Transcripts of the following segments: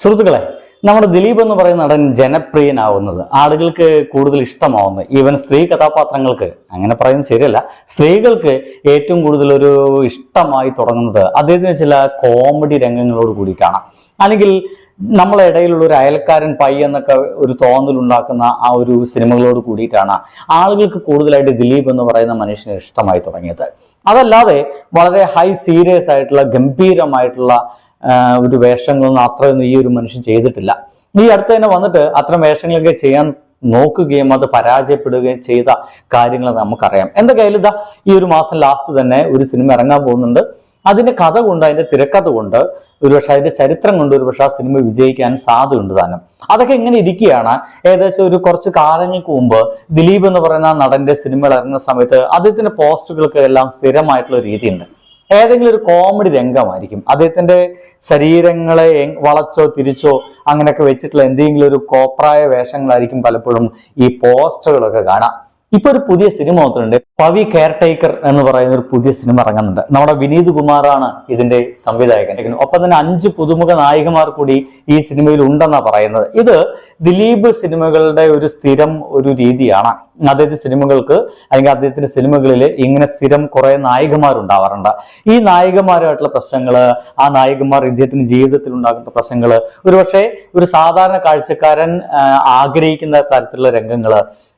സുഹൃത്തുക്കളെ നമ്മുടെ ദിലീപ് എന്ന് പറയുന്ന നടൻ ജനപ്രിയനാവുന്നത് ആളുകൾക്ക് കൂടുതൽ ഇഷ്ടമാവുന്നത് ഈവൻ സ്ത്രീ കഥാപാത്രങ്ങൾക്ക് അങ്ങനെ പറയുന്നത് ശരിയല്ല സ്ത്രീകൾക്ക് ഏറ്റവും കൂടുതൽ ഒരു ഇഷ്ടമായി തുടങ്ങുന്നത് അദ്ദേഹത്തിന് ചില കോമഡി രംഗങ്ങളോട് കൂടി കാണാം അല്ലെങ്കിൽ നമ്മളെ ഇടയിലുള്ള ഒരു അയൽക്കാരൻ പൈ എന്നൊക്കെ ഒരു തോന്നലുണ്ടാക്കുന്ന ആ ഒരു സിനിമകളോട് കൂടിയിട്ടാണ് ആളുകൾക്ക് കൂടുതലായിട്ട് ദിലീപ് എന്ന് പറയുന്ന മനുഷ്യനെ ഇഷ്ടമായി തുടങ്ങിയത്. അതല്ലാതെ വളരെ ഹൈ സീരിയസ് ആയിട്ടുള്ള ഗംഭീരമായിട്ടുള്ള ഒരു വേഷങ്ങളൊന്നും അത്രയൊന്നും ഈ ഒരു മനുഷ്യൻ ചെയ്തിട്ടില്ല. ഈ അടുത്ത് തന്നെ വന്നിട്ട് അത്തരം വേഷങ്ങളൊക്കെ ചെയ്യാൻ നോക്കുകയും അത് പരാജയപ്പെടുകയും ചെയ്ത കാര്യങ്ങൾ നമുക്കറിയാം. എന്തൊക്കെയായാലും ഇതാ ഈ ഒരു മാസം ലാസ്റ്റ് തന്നെ ഒരു സിനിമ ഇറങ്ങാൻ പോകുന്നുണ്ട്. അതിന്റെ കഥ കൊണ്ട് അതിന്റെ തിരക്കഥ കൊണ്ട് ഒരുപക്ഷെ അതിന്റെ ചരിത്രം കൊണ്ട് ഒരുപക്ഷെ ആ സിനിമ വിജയിക്കാൻ സാധ്യതയുണ്ട് താനും. അതൊക്കെ ഇങ്ങനെ ഇരിക്കുകയാണ്. ഏകദേശം ഒരു കുറച്ച് കാലങ്ങൾക്ക് മുമ്പ് ദിലീപ് എന്ന് പറയുന്ന നടന്റെ സിനിമകൾ ഇറങ്ങുന്ന സമയത്ത് അദ്ദേഹത്തിന്റെ പോസ്റ്റുകൾക്ക് എല്ലാം സ്ഥിരമായിട്ടുള്ള രീതിയുണ്ട്. ഏതെങ്കിലും ഒരു കോമഡി രംഗമായിരിക്കും. അദ്ദേഹത്തിന്റെ ശരീരങ്ങളെ വളച്ചോ തിരിച്ചോ അങ്ങനെയൊക്കെ വെച്ചിട്ടുള്ള എന്തെങ്കിലും ഒരു കോപ്രായ വേഷങ്ങളായിരിക്കും പലപ്പോഴും ഈ പോസ്റ്ററുകളൊക്കെ കാണാം. ഇപ്പൊ ഒരു പുതിയ സിനിമ വന്നിട്ടുണ്ട്. പവി കെയർ ടേക്കർ എന്ന് പറയുന്ന ഒരു പുതിയ സിനിമ ഇറങ്ങുന്നുണ്ട്. നമ്മുടെ വിനീത് കുമാറാണ് ഇതിന്റെ സംവിധായകൻ. ഒപ്പം തന്നെ അഞ്ച് പുതുമുഖ നായികമാർ കൂടി ഈ സിനിമയിൽ ഉണ്ടെന്നാണ് പറയുന്നത്. ഇത് ദിലീപ് സിനിമകളുടെ ഒരു സ്ഥിരം ഒരു രീതിയാണ്. അദ്ദേഹത്തിന്റെ സിനിമകൾക്ക് അല്ലെങ്കിൽ അദ്ദേഹത്തിന്റെ സിനിമകളിൽ ഇങ്ങനെ സ്ഥിരം കുറെ നായികമാർ ഈ നായികമാരായിട്ടുള്ള പ്രശ്നങ്ങൾ ആ നായികമാർ ഇദ്ദേഹത്തിന്റെ ജീവിതത്തിൽ ഉണ്ടാകുന്ന പ്രശ്നങ്ങൾ ഒരുപക്ഷെ ഒരു സാധാരണ കാഴ്ചക്കാരൻ ആഗ്രഹിക്കുന്ന തരത്തിലുള്ള രംഗങ്ങൾ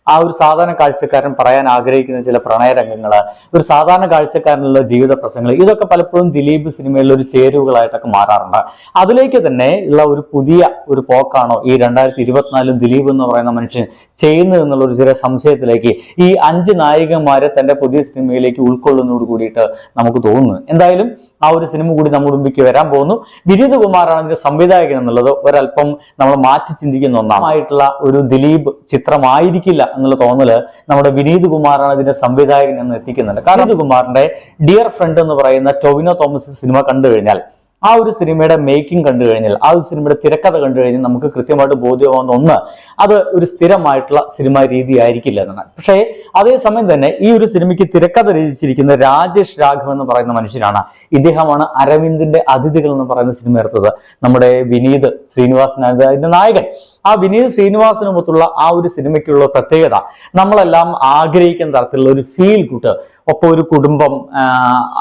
ആ ഒരു സാധാരണ കാഴ്ചക്കാരൻ പറയാൻ ആഗ്രഹിക്കുന്ന ചില പ്രണയ രംഗങ്ങൾ ഒരു സാധാരണ കാഴ്ചക്കാരനുള്ള ജീവിത പ്രശ്നങ്ങൾ ഇതൊക്കെ പലപ്പോഴും ദിലീപ് സിനിമയിൽ ഒരു ചേരുവകളായിട്ടൊക്കെ മാറാറുണ്ട്. അതിലേക്ക് തന്നെ ഉള്ള ഒരു പുതിയ ഒരു പോക്കാണോ ഈ രണ്ടായിരത്തി ഇരുപത്തിനാലിൽ ദിലീപ് എന്ന് പറയുന്ന മനുഷ്യൻ ചെയ്യുന്നത് എന്നുള്ള ഒരു ചെറിയ സംശയത്തിലേക്ക് ഈ അഞ്ച് നായികന്മാരെ തന്റെ പുതിയ സിനിമയിലേക്ക് ഉൾക്കൊള്ളുന്നതോട് കൂടിയിട്ട് നമുക്ക് തോന്നുന്നു. എന്തായാലും ആ ഒരു സിനിമ കൂടി നമ്മുടെ മുമ്പിലേക്ക് വരാൻ പോകുന്നു. വിനീത് കുമാറാണ് അതിന്റെ സംവിധായകൻ എന്നുള്ളത് ഒരല്പം നമ്മൾ മാറ്റി ചിന്തിക്കുന്ന ഒന്നാമായിട്ടുള്ള ഒരു ദിലീപ് ചിത്രമായിരിക്കില്ല എന്നുള്ള തോന്നൽ നമ്മുടെ വിനീത് കുമാറാണ് ഇതിന്റെ സംവിധായകൻ എന്ന് എത്തിക്കുന്നുണ്ട്. കാരണം കുമാറിന്റെ ഡിയർ ഫ്രണ്ട് എന്ന് പറയുന്ന ടൊവിനോ തോമസ് സിനിമ കണ്ടു കഴിഞ്ഞാൽ ആ ഒരു സിനിമയുടെ മേക്കിംഗ് കണ്ടു കഴിഞ്ഞാൽ ആ ഒരു സിനിമയുടെ തിരക്കഥ കണ്ടു കഴിഞ്ഞാൽ നമുക്ക് കൃത്യമായിട്ട് ബോധ്യമാവുന്ന ഒന്ന് അത് ഒരു സ്ഥിരമായിട്ടുള്ള സിനിമാ രീതി ആയിരിക്കില്ല എന്നാണ്. പക്ഷേ അതേസമയം തന്നെ ഈ ഒരു സിനിമയ്ക്ക് തിരക്കഥ രചിച്ചിരിക്കുന്ന രാജേഷ് രാഘവ് എന്ന് പറയുന്ന മനുഷ്യനാണ് ഇദ്ദേഹമാണ് അരവിന്ദിന്റെ അതിഥികൾ എന്ന് പറയുന്ന സിനിമ എടുത്തത്. നമ്മുടെ വിനീത് ശ്രീനിവാസൻ അതിന്റെ നായകൻ. ആ വിനീത് ശ്രീനിവാസനുമൊത്തുള്ള ആ ഒരു സിനിമയ്ക്കുള്ള പ്രത്യേകത നമ്മളെല്ലാം ആഗ്രഹിക്കുന്ന തരത്തിലുള്ള ഒരു ഫീൽ ഗുഡ് ഒപ്പം ഒരു കുടുംബം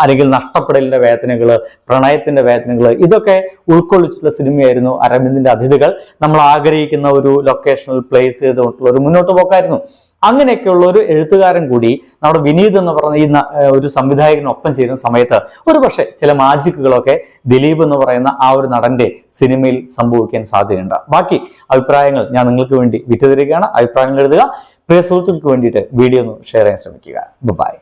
അല്ലെങ്കിൽ നഷ്ടപ്പെടലിന്റെ വേദനകൾ പ്രണയത്തിന്റെ വേദനകൾ ഇതൊക്കെ ഉൾക്കൊള്ളിച്ചിട്ടുള്ള സിനിമയായിരുന്നു അരവിന്ദിന്റെ അതിഥികൾ. നമ്മൾ ആഗ്രഹിക്കുന്ന ഒരു ലൊക്കേഷണൽ പ്ലേസ് ചെയ്തുകൊണ്ടുള്ള ഒരു മുന്നോട്ട് പോക്കായിരുന്നു. അങ്ങനെയൊക്കെയുള്ള ഒരു എഴുത്തുകാരൻ കൂടി നമ്മുടെ വിനീത് എന്ന് പറയുന്ന ഈ ഒരു സംവിധായകനൊപ്പം ചേരുന്ന സമയത്ത് ഒരു പക്ഷേ ചില മാജിക്കുകളൊക്കെ ദിലീപ് എന്ന് പറയുന്ന ആ ഒരു നടന്റെ സിനിമയിൽ സംഭവിക്കാൻ സാധ്യതയുണ്ട്. ബാക്കി അഭിപ്രായങ്ങൾ ഞാൻ നിങ്ങൾക്ക് വേണ്ടി വിറ്റുതരികയാണ് അഭിപ്രായങ്ങൾ എഴുതുക. പ്രിയ സുഹൃത്തുക്കൾക്ക് വേണ്ടിയിട്ട് വീഡിയോ ഒന്ന് ഷെയർ ചെയ്യാൻ ശ്രമിക്കുക. ബൈ